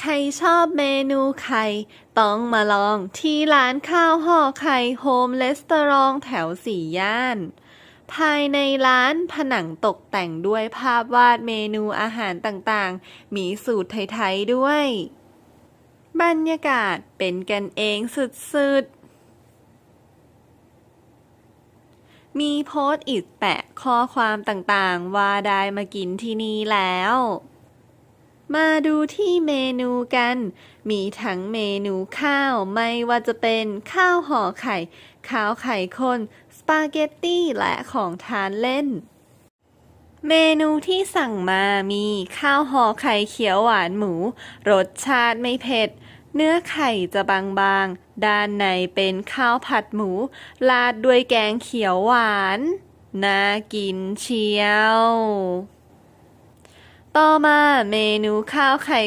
ใครชอบเมนูไข่ ต้องมาลองที่ร้านข้าวห่อไข่โฮมเลสเตอรองแถวสี่ย่าน ภายในร้านผนังตกแต่งด้วยภาพวาดเมนูอาหารต่างๆ มีสูตรไทยๆด้วย บรรยากาศเป็นกันเองสุดๆ มีโพสต์อิดแปะข้อความต่างๆ ว่าได้มากินที่นี่แล้ว มาดูที่เมนูกัน มีทั้งเมนูข้าวไม่ว่าจะเป็นข้าวห่อไข่ ข้าวไข่ข้น สปาเกตตี้และของทานเล่น เมนูที่สั่งมามีข้าวห่อไข่เขียวหวานหมู รสชาติไม่เผ็ด เนื้อไข่จะบางๆ ด้านในเป็นข้าวผัดหมู ราดด้วยแกงเขียวหวาน น่ากินเชียว ต่อมาเมนูข้าวไข่